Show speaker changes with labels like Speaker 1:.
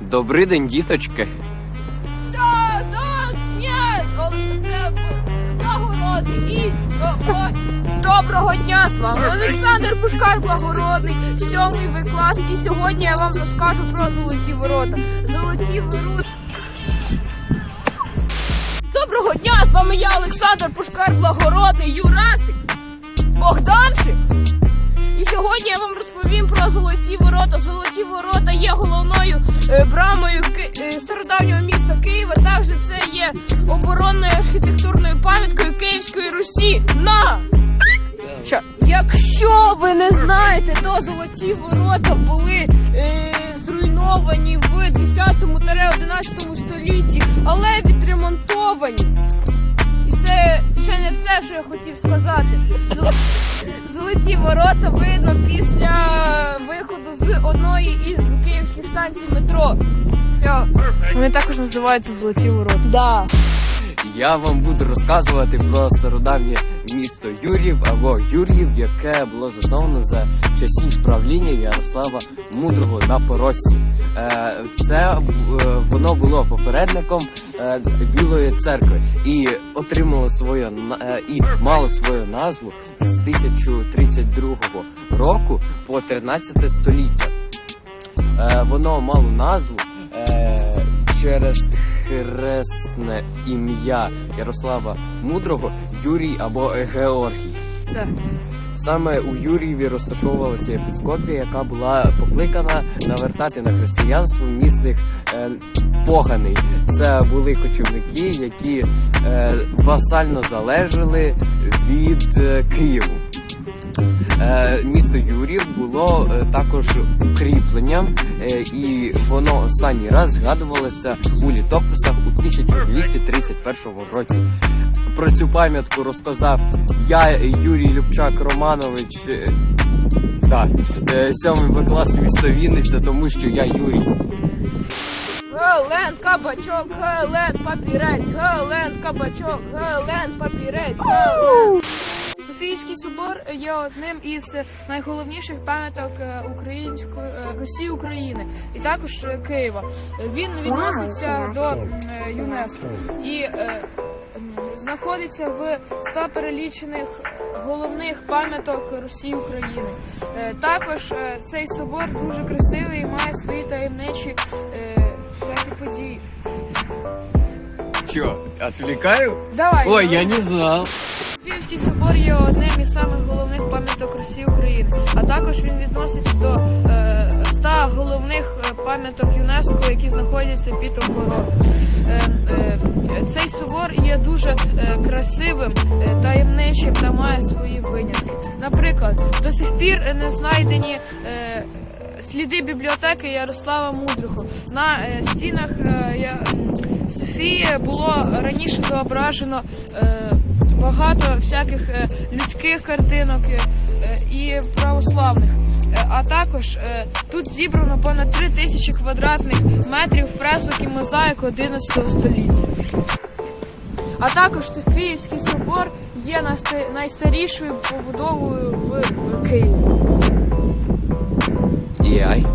Speaker 1: Добрий день, діточки.
Speaker 2: Все, да, ні, благородний доброго дня з вами. Олександр Пушкар Благородний, сьомий Ви клас. І сьогодні я вам розкажу про золоті ворота. Золоті ворота. Доброго дня! З вами я, Олександр Пушкар Благородний, Юрасик, Богданчик. І сьогодні я вам розповім про золоті ворота. Золоті ворота є головною брамою Ки- е, стародавнього міста Києва. Також це є оборонною архітектурною пам'яткою Київської Русі. На! Що? Якщо ви не знаєте, то золоті ворота були е, зруйновані в 10-11 столітті, але відремонтовані. І це ще не все, що я хотів сказати. Золоті ворота видно після виходу з одної із київських станцій метро. Все. Вони також називаються золоті ворота. Да.
Speaker 1: Я вам буду розказувати про стародавнє місто Юрів або Юр'їв, яке було засновано за часів правління Ярослава Мудрого на Поросі. Е, Це е, воно було попередником е, Білої церкви і отримало е, і мало свою назву з 1032 року по 13 століття. Воно мало назву через хресне ім'я Ярослава Мудрого Юрій або Георгій.
Speaker 2: Да.
Speaker 1: Саме у Юрієві розташовувалася епіскопія, яка була покликана навертати на християнство місних е, поганий. Це були кочівники, які е, васально залежали від е, Києву. Е, Юрів було е, також укріпленням, е, і воно останній раз згадувалося у літописах у 1231 році. Про цю пам'ятку розказав я, Юрій Любчак Романович. е, е, сьомий В клас місто Вінниця, тому що я Юрій.
Speaker 2: Гелен, кабачок, гелен, папірець, гелен, кабачок, гелен, папірець.
Speaker 3: Софійський собор є одним із найголовніших пам'яток е, української е, Русі України і також е, Києва. Він відноситься до ЮНЕСКО і знаходиться в 100 перелічених головних пам'яток Русі України. Також цей собор дуже красивий і має свої таємничі всякі події.
Speaker 1: Що, відвлікаю?
Speaker 3: Давай,
Speaker 1: Ой,
Speaker 3: давай.
Speaker 1: я не знав.
Speaker 3: Софіївський собор є одним із самих головних пам'яток Росії України, а також він відноситься до е, 100 головних е, пам'яток ЮНЕСКО, які знаходяться під охороною. Е, е, цей собор є дуже е, красивим, е, таємничим та має свої винятки. Наприклад, до сих пір не знайдені. Е, Сліди бібліотеки Ярослава Мудрого на е, стінах е, Софії було раніше зображено е, багато всяких е, людських картинок е, е, і православних. А також тут зібрано понад 3 тисячі квадратних метрів фресок і мозаїк 11 століття. А також Софіївський собор є найстарішою побудовою в Києві.
Speaker 1: Яй.